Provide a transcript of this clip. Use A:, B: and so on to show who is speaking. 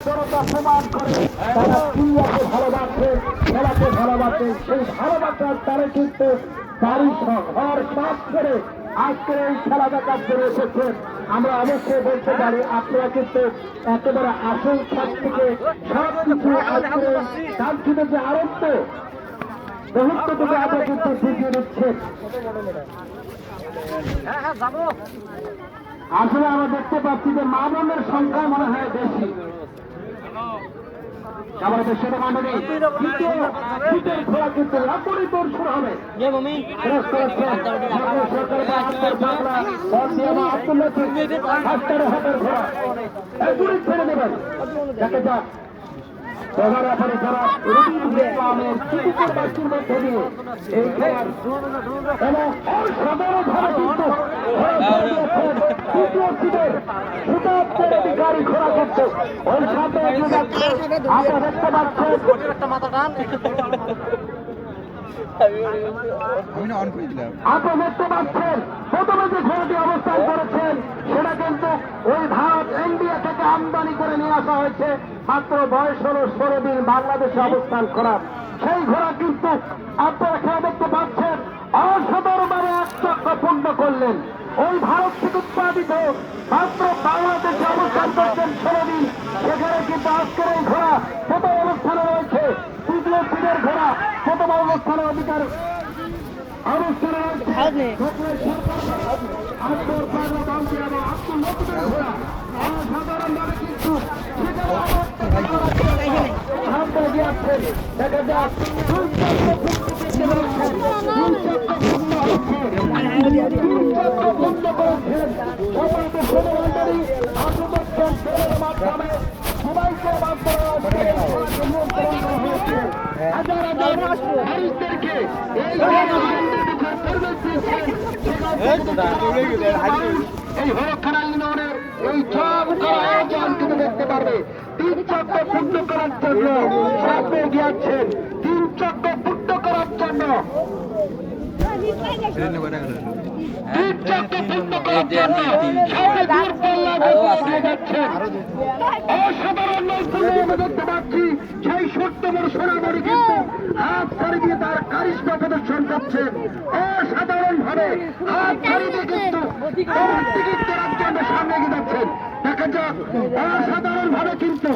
A: জনতা প্রমাণ করে তারা ক্রিয়াকে ভালোবাসে খেলাকে ভালোবাসে সেই ভালোবাসার তারা কিন্তু বাড়ি ঘর সব করে আজকে এই খেলা দেখার জন্য এসেছেন আমরা অবশ্যই বলতে পারি আপনারা কিন্তু একেবারে আসল থেকে সব কিছু আজকে যে আরম্ভ মুহূর্ত থেকে আমরা কিন্তু বুঝিয়ে দিচ্ছেন আসলে আমরা দেখতে পাচ্ছি যে মা বোনের সংখ্যা মনে হয় বেশি। আমাদের দেশের মানবে দ্বিতীয় শীতের খোলা কিন্তু অপরিতর শুরু হবে। খরচ করেছেন সরকার সরকার বা আত্মার বাংলা বর্দিয়ামা আব্দুল্লাহ হাস্তারে হাতের ঘোড়া। এগুলি ছেড়ে দেবেন দেখে যাক। প্রধান আফারে যারা রবি চিকিৎসার বাচ্চির মধ্যে দিয়ে। এই খেলার এবং অসাধারণভাবে কিন্তু তৃতীয় সিটের সুতাব করে ঘোড়া করছে ওই এগিয়ে যাচ্ছে। আপনারা দেখতে পাচ্ছেন
B: আমি না অন করে দিলাম।
A: আপনারা দেখতে পাচ্ছেন প্রথমে যে ঘোড়াটি অবস্থান করেছেন সেটা কিন্তু ওই ভারত ইন্ডিয়া থেকে আমদানি করে নিয়ে আসা হয়েছে। মাত্র বয়স হলো ষোলো দিন বাংলাদেশে অবস্থান করার সেই ঘোড়া কিন্তু আপনারা খেলা দেখতে পাচ্ছেন অসাধারণভাবে এক চক্র পূর্ণ করলেন। ওই ভারত থেকে উৎপাদিত মাত্র বাংলাদেশে অবস্থান করছেন ষোলো দিন সেখানে কিন্তু আজকের এই ঘোড়া প্রথম অবস্থানে রয়েছে তৃতীয় সিটের ঘোড়া প্রথম অবস্থানের অধিকার অনুষ্ঠানে আব্দুল পাগলা এবং আব্দুল নতুনের ঘোড়া অসাধারণভাবে কিন্তু সামনে এই হরখানা ইউনিয়নের এই সব আয়োজন দেখতে পারবে তিন চক্র পূর্ণ করার জন্য সামনে গিয়েছেন তিন চক্র পূর্ণ করার জন্য তিন চক্র পূর্ণ করার জন্য অসাধারণ দেখতে পাচ্ছি সেই বড় সোনামণি কিন্তু হাত ছাড়ি দিয়ে তার কারিশ্মা প্রদর্শন করছেন অসাধারণ ভাবে হাত ছাড়ি দিয়ে কিন্তু সামনে এগিয়ে যাচ্ছেন দেখা যাক অসাধারণ ভাবে কিন্তু